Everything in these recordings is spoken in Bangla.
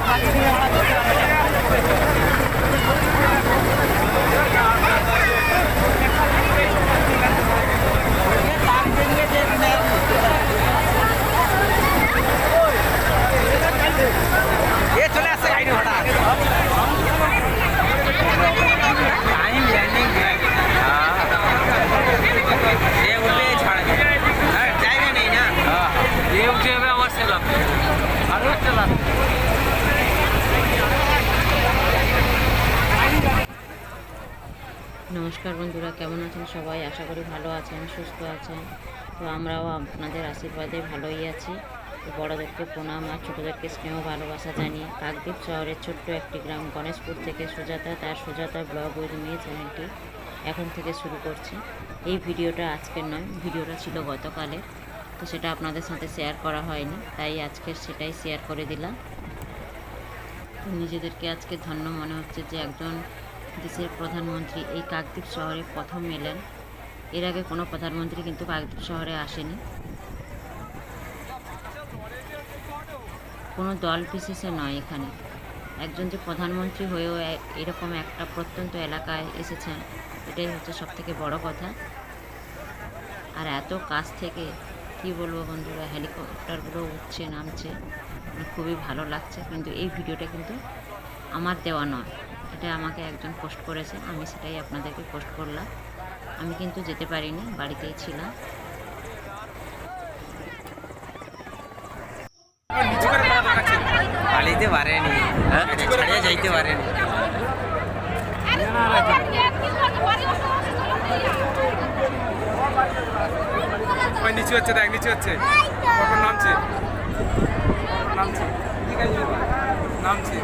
Thank you. নমস্কার বন্ধুরা, কেমন আছেন সবাই? আশা করি ভালো আছেন, সুস্থ আছেন। তো আমরাও আপনাদের আশীর্বাদে ভালোই আছি। তো বড়োদেরকে প্রণাম আর ছোটোদেরকে স্নেহ, ভালোবাসা জানিয়ে কাকদ্বীপ শহরের ছোট্ট একটি গ্রাম গণেশপুর থেকে সুজাতা, তার সুজাতা ব্লগ উইথ মেয়ে চ্যানেলটি এখন থেকে শুরু করছি। এই ভিডিওটা আজকের নয়, ভিডিওটা ছিল গতকালের। তো সেটা আপনাদের সাথে শেয়ার করা হয়নি, তাই আজকে সেটাই শেয়ার করে দিলাম। নিজেদেরকে আজকে ধন্য মনে হচ্ছে যে একজন দেশের প্রধানমন্ত্রী এই কাকদ্বীপ শহরে প্রথম এলেন। এর আগে কোনো প্রধানমন্ত্রী কিন্তু কাকদ্বীপ শহরে আসেনি। কোনো দল বিশেষে নয় এখানে। একজন যে প্রধানমন্ত্রী হয়েও এরকম একটা প্রত্যন্ত এলাকায় এসেছেন, এটাই হচ্ছে সব থেকে বড় কথা। আর এত কাছ থেকে, কি বলব বন্ধুরা, হেলিকপ্টারগুলো উঠছে, নামছে মানে খুবই ভালো লাগছে। কিন্তু এই ভিডিওটা কিন্তু আমার দেওয়া নয়। এটা আমাকে একজন পোস্ট করেছে আমি সেটাই আপনাদেরকে পোস্ট করলাম। আমি কিন্তু যেতে পারিনি বাড়িতেই ছিলাম। পালিতে পারেনি ছাড়িয়ে যাইতে পারেনি। নিচু হচ্ছে দেখ নিচু হচ্ছে। কখন নামছে নামছে।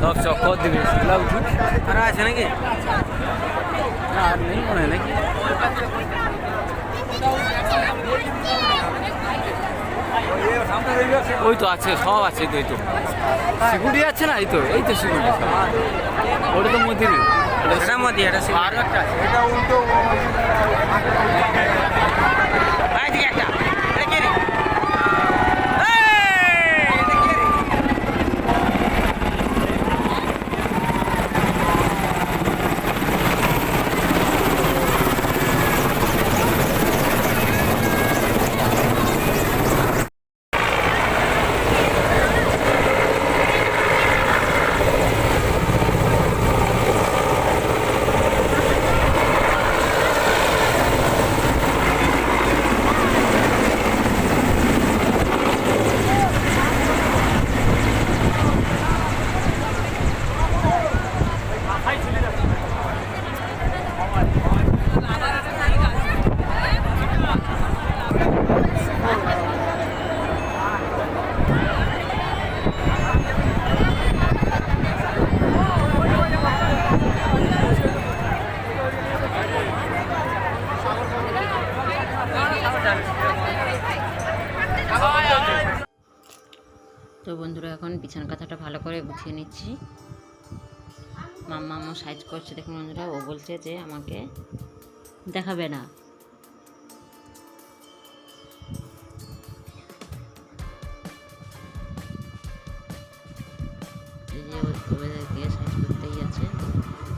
সব চক্কর দিবে সেগুলো উঠুন আর আছে নাকি না আর নেই মনে হয় নাকি ওই তো আছে সব আছে তো এই তো। সিকিউরিটি আছে না? এই তো এই তো সিকিউরিটি ওটা তো মন্দির। এটা মন্দির এটা আরও একটা আছে। এটা উল্টো এদিকে একটা এটা কে রে? তো বন্ধুরা, এখন বিছানা কাঁথাটা ভালো করে গুছিয়ে নিচ্ছি। মাম্মা আমার সাইজ করছে দেখুন বন্ধুরা, ও বলছে যে আমাকে দেখাবে না। সাইজ করতেই আছে।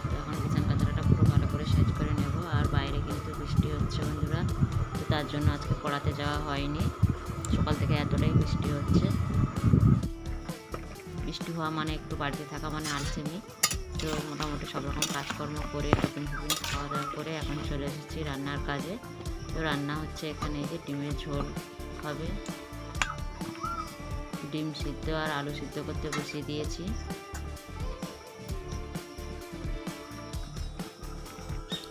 তো এখন বিছানা কাঁথাটা পুরো ভালো করে সাইজ করে নেব। আর বাইরে কিন্তু বৃষ্টি হচ্ছে বন্ধুরা, তো তার জন্য আজকে পড়াতে যাওয়া হয়নি। সকাল থেকে এতটাই বৃষ্টি হচ্ছে। বৃষ্টি হওয়া মানে একটু বাড়িতে থাকা মানে আলসেমি। তো মোটামুটি সব রকম কাজকর্ম করে টিফিন ফিফিন খাওয়া দাওয়া করে এখন চলে এসেছি রান্নার কাজে। তো রান্না হচ্ছে এখানে যে ডিমের ঝোল হবে। ডিম সিদ্ধ আর আলু সিদ্ধ করতে বসিয়ে দিয়েছি।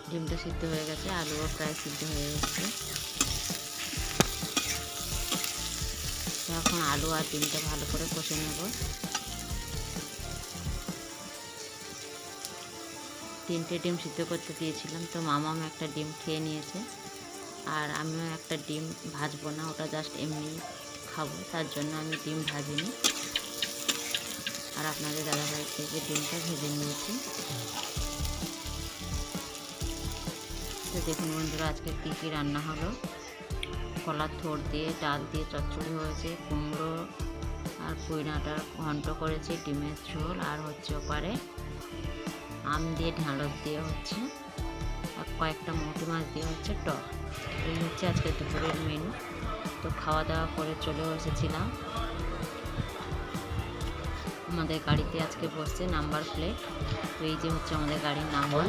ডিমটা সিদ্ধ হয়ে গেছে, আলুও প্রায় সিদ্ধ হয়ে গেছে তো এখন আলু আর ডিমটা ভালো করে কষে নেব। তিনটে ডিম সিদ্ধ করতে দিয়েছিলাম, তো মামাম একটা ডিম খেয়ে নিয়েছে। আর আমিও একটা ডিম ভাজবো না, ওটা জাস্ট এমনি খাব, তার জন্য আমি ডিম ভাজিনি। আর আপনাদের দাদাভাই থেকে ডিমটা ভেজে নিয়েছি। তো দেখুন বন্ধুরা, আজকে কী কী রান্না হলো। কলার থোর দিয়ে, ডাল দিয়ে চচ্চড়ি হয়েছে, কুমড়ো আর পুইনাটার ঘন্ট করেছে ডিমের ঝোল আর হচ্ছে ওপারে আম দিয়ে ঢ্যাঁড়স দিয়ে হচ্ছে আর কয়েকটা মোটি মাছ দিয়ে হচ্ছে টক। এই হচ্ছে আজকে দুপুরের মেনু তো খাওয়া দাওয়া করে চলেও এসেছিলাম। আমাদের গাড়িতে আজকে বসছে নাম্বার প্লেট তো এই যে হচ্ছে আমাদের গাড়ির নাম্বার